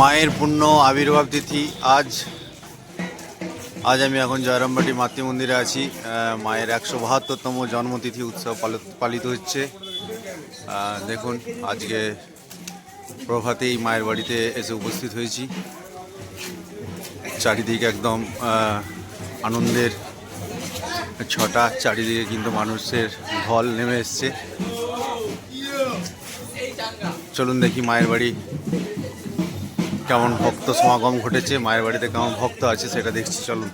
মায়ের পূর্ণ আবির্ভাব তিথি আজ আজ আমি এখন জয়রামবাটি মাতৃমন্দিরে আছি। মায়ের একশো বাহাত্তরতম জন্মতিথি উৎসব পালিত হচ্ছে। দেখুন, আজকে প্রভাতেই মায়ের বাড়িতে এসে উপস্থিত হয়েছি। চারিদিকে একদম আনন্দের ছটা, চারিদিকে কিন্তু মানুষের ঢল নেমে এসছে। চলুন দেখি মায়ের বাড়ি কেমন ভক্ত সমাগম ঘটেছে মায়ের বাড়িতে কেমন ভক্ত আছে সেটা দেখছি চলুন।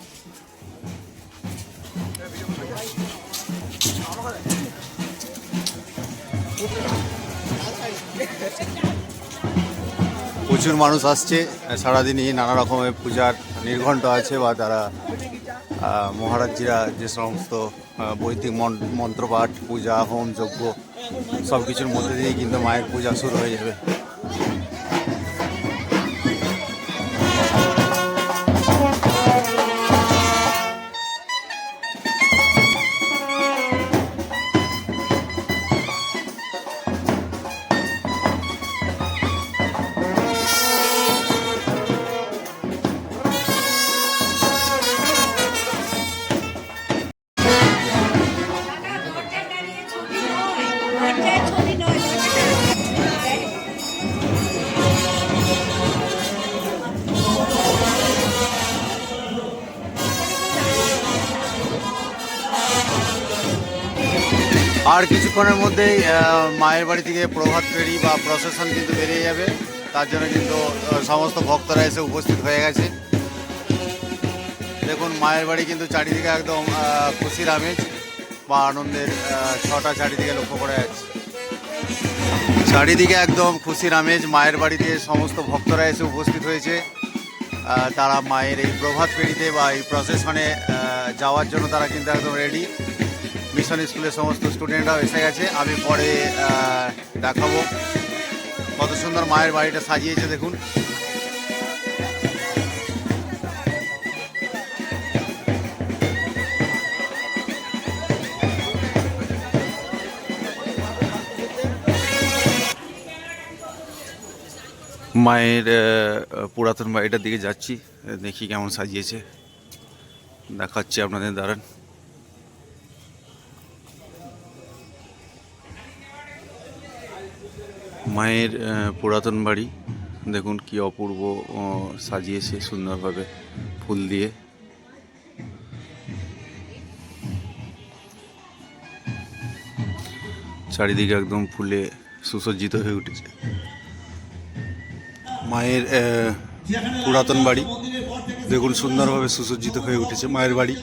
প্রচুর মানুষ আসছে সারাদিনই নানা রকমের পূজার নির্ঘণ্ট আছে বা তারা আহ, মহারাজ্যিরা যে সমস্ত বৈদিক মন- মন্ত্রপাঠ পূজা হোম যজ্ঞ সব কিছুর মধ্যে দিয়েই কিন্তু মায়ের পূজা শুরু হয়ে যাবে। আর কিছুক্ষণের মধ্যেই মায়ের বাড়ি থেকে প্রভাত ফেরি বা প্রসেশন কিন্তু বেরিয়ে যাবে। তার জন্য কিন্তু সমস্ত ভক্তরা এসে উপস্থিত হয়ে গেছে। দেখুন, মায়ের বাড়ি কিন্তু চারিদিকে একদম খুশির আমেজ বা আনন্দের ছটা চারিদিকে লক্ষ্য করা যাচ্ছে। চারিদিকে একদম খুশির আমেজ, মায়ের বাড়িতে সমস্ত ভক্তরা এসে উপস্থিত হয়েছে। তারা মায়ের এই প্রভাত ফেরিতে বা এই প্রসেশনে যাওয়ার জন্য তারা কিন্তু একদম রেডি মিশন স্কুলের সমস্ত স্টুডেন্টরাও এসে গেছে। আমি পরে দেখাবো। কত সুন্দর মায়ের বাড়িটা সাজিয়েছে, দেখুন। মায়ের পুরাতন বাড়িটার দিকে যাচ্ছি। দেখি কেমন সাজিয়েছে। দেখাচ্ছি আপনাদের দাঁড়ান মায়ের পুরাতন বাড়ি। দেখুন কি অপূর্ব সাজিয়েছে সুন্দরভাবে ফুল দিয়ে। চারিদিকে একদম ফুলে সুসজ্জিত হয়ে উঠেছে। মায়ের পুরাতন বাড়ি। দেখুন সুন্দরভাবে সুসজ্জিত হয়ে উঠেছে মায়ের বাড়ি।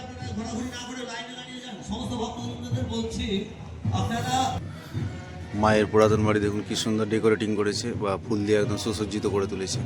মায়ের পুরাতন বাড়ি দেখুন কি সুন্দর ডেকোরেটিং করেছে বা ফুল দিয়ে একদম সুসজ্জিত করে তুলেছে।